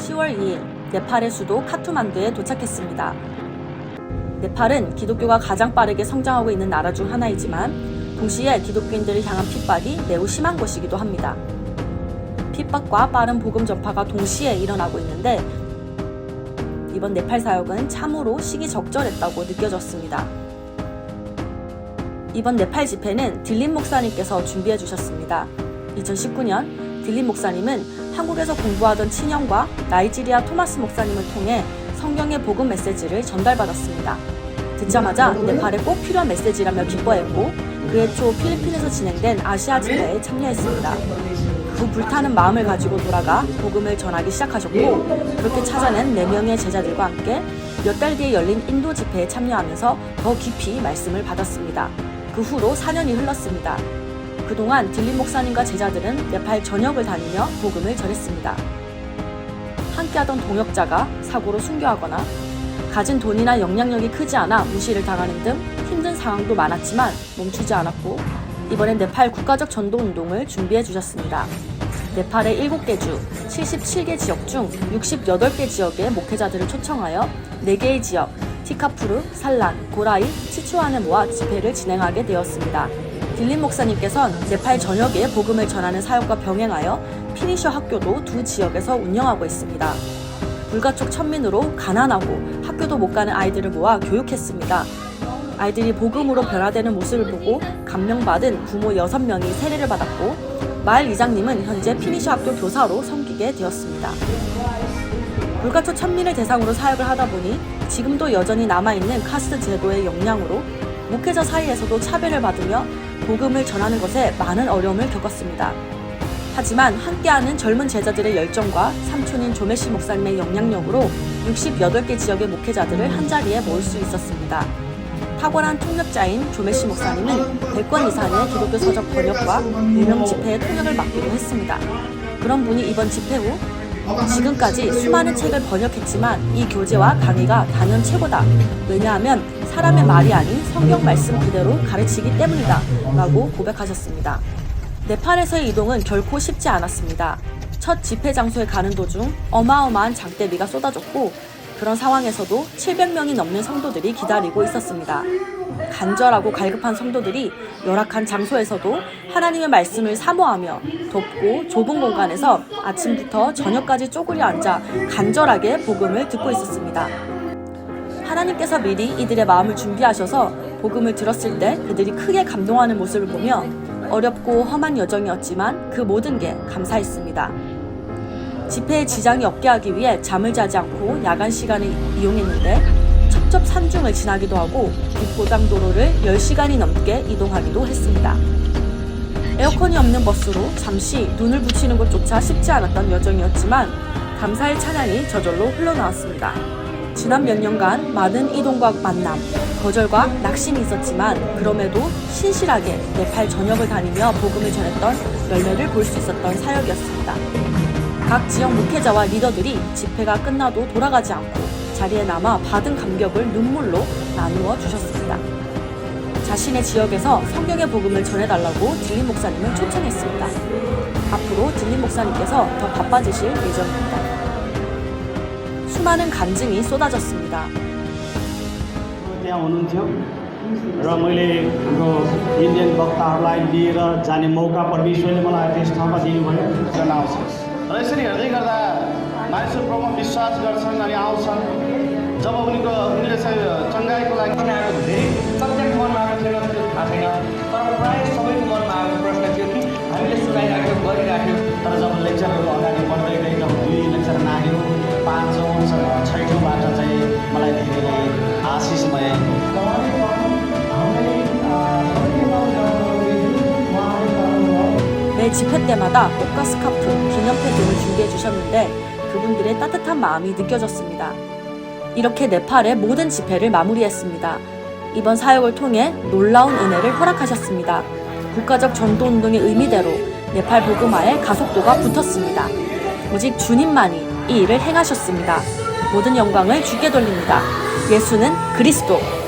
10월 2일 네팔의 수도 카투만두에 도착했습니다. 네팔은 기독교가 가장 빠르게 성장하고 있는 나라 중 하나이지만 동시에 기독교인들을 향한 핍박이 매우 심한 곳이기도 합니다. 핍박과 빠른 복음 전파가 동시에 일어나고 있는데 이번 네팔 사역은 참으로 시기적절했다고 느껴졌습니다. 이번 네팔 집회는 딜린 목사님께서 준비해 주셨습니다. 2019년 딜린 목사님은 한국에서 공부하던 친형과 나이지리아 토마스 목사님을 통해 성경의 복음 메시지를 전달받았습니다. 듣자마자 네팔에 꼭 필요한 메시지라며 기뻐했고 그해 초 필리핀에서 진행된 아시아 집회에 참여했습니다. 그 불타는 마음을 가지고 돌아가 복음을 전하기 시작하셨고 그렇게 찾아낸 4명의 제자들과 함께 몇 달 뒤에 열린 인도 집회에 참여하면서 더 깊이 말씀을 받았습니다. 그 후로 4년이 흘렀습니다. 그동안 딜린 목사님과 제자들은 네팔 전역을 다니며 복음을 전했습니다. 함께하던 동역자가 사고로 순교하거나 가진 돈이나 영향력이 크지 않아 무시를 당하는 등 힘든 상황도 많았지만 멈추지 않았고 이번엔 네팔 국가적 전도 운동을 준비해 주셨습니다. 네팔의 7개 주, 77개 지역 중 68개 지역의 목회자들을 초청하여 4개의 지역, 티카푸르, 살란, 고라이, 치추안을 모아 집회를 진행하게 되었습니다. 딜린 목사님께선 네팔 전역에 복음을 전하는 사역과 병행하여 피니셔 학교도 두 지역에서 운영하고 있습니다. 불가촉 천민으로 가난하고 학교도 못 가는 아이들을 모아 교육했습니다. 아이들이 복음으로 변화되는 모습을 보고 감명받은 부모 6명이 세례를 받았고 마을 이장님은 현재 피니셔 학교 교사로 섬기게 되었습니다. 불가초 천민을 대상으로 사역을 하다 보니 지금도 여전히 남아있는 카스트 제도의 영향으로 목회자 사이에서도 차별을 받으며 복음을 전하는 것에 많은 어려움을 겪었습니다. 하지만 함께하는 젊은 제자들의 열정과 삼촌인 조메시 목사님의 영향력으로 68개 지역의 목회자들을 한자리에 모을 수 있었습니다. 탁월한 통역자인 조메시 목사님은 100권 이상의 기독교 서적 번역과 유명 집회의 통역을 맡기도 했습니다. 그런 분이 이번 집회 후 지금까지 수많은 책을 번역했지만 이 교재와 강의가 단연 최고다. 왜냐하면 사람의 말이 아닌 성경 말씀 그대로 가르치기 때문이다. 라고 고백하셨습니다. 네팔에서의 이동은 결코 쉽지 않았습니다. 첫 집회 장소에 가는 도중 어마어마한 장대비가 쏟아졌고 그런 상황에서도 700명이 넘는 성도들이 기다리고 있었습니다. 간절하고 갈급한 성도들이 열악한 장소에서도 하나님의 말씀을 사모하며 덥고 좁은 공간에서 아침부터 저녁까지 쪼그려 앉아 간절하게 복음을 듣고 있었습니다. 하나님께서 미리 이들의 마음을 준비하셔서 복음을 들었을 때 그들이 크게 감동하는 모습을 보며 어렵고 험한 여정이었지만 그 모든 게 감사했습니다. 집회에 지장이 없게 하기 위해 잠을 자지 않고 야간 시간을 이용했는데 첩첩 산중을 지나기도 하고 뒷고장 도로를 10시간이 넘게 이동하기도 했습니다. 에어컨이 없는 버스로 잠시 눈을 붙이는 것조차 쉽지 않았던 여정이었지만 감사의 찬양이 저절로 흘러나왔습니다. 지난 몇 년간 많은 이동과 만남, 거절과 낙심이 있었지만 그럼에도 신실하게 네팔 전역을 다니며 복음을 전했던 열매를 볼 수 있었던 사역이었습니다. 각 지역 목회자와 리더들이 집회가 끝나도 돌아가지 않고 자리에 남아 받은 감격을 눈물로 나누어 주셨습니다. 자신의 지역에서 성경의 복음을 전해달라고 딜린 목사님을 초청했습니다. 앞으로 딜린 목사님께서 더 바빠지실 예정입니다. 수많은 간증이 쏟아졌습니다. त्यहाँ हुनुहुन्थ्यो र मैले हाम्रो इन्डियन वक्ताहरूलाई लिएर जाने मौका परमेश्वरले मलाई त्यस ठाउँमा दिनुभयो जनाउँछ र यसरी हेर्दै गर्दा मानिसहरू प्रभुमा विश्वास गर्छन् अनि आउँछन् जब उनीको उनीले चाहिँ चङ्गाइको लागि आएको धेरै सबैको मनमा आएको थिएन त्यो थाहा छैन तर प्रायः सबैको मनमा आएको प्रश्न थियो कि हामीले सुनाइराख्यौँ गरिराख्यौँ तर जब लेक्चरहरू अगाडि बढ्दै गए जब दुई लेक्चर नाग्यो पाँचौँ छ- छैटौँबाट चाहिँ मलाई धेरै आशिषमय 매 집회 때마다 꽃과 스카프, 기념패 등을 준비해 주셨는데 그분들의 따뜻한 마음이 느껴졌습니다. 이렇게 네팔의 모든 집회를 마무리했습니다. 이번 사역을 통해 놀라운 은혜를 허락하셨습니다. 국가적 전도 운동의 의미대로 네팔 복음화에 가속도가 붙었습니다. 오직 주님만이 이 일을 행하셨습니다. 모든 영광을 주께 돌립니다. 예수는 그리스도.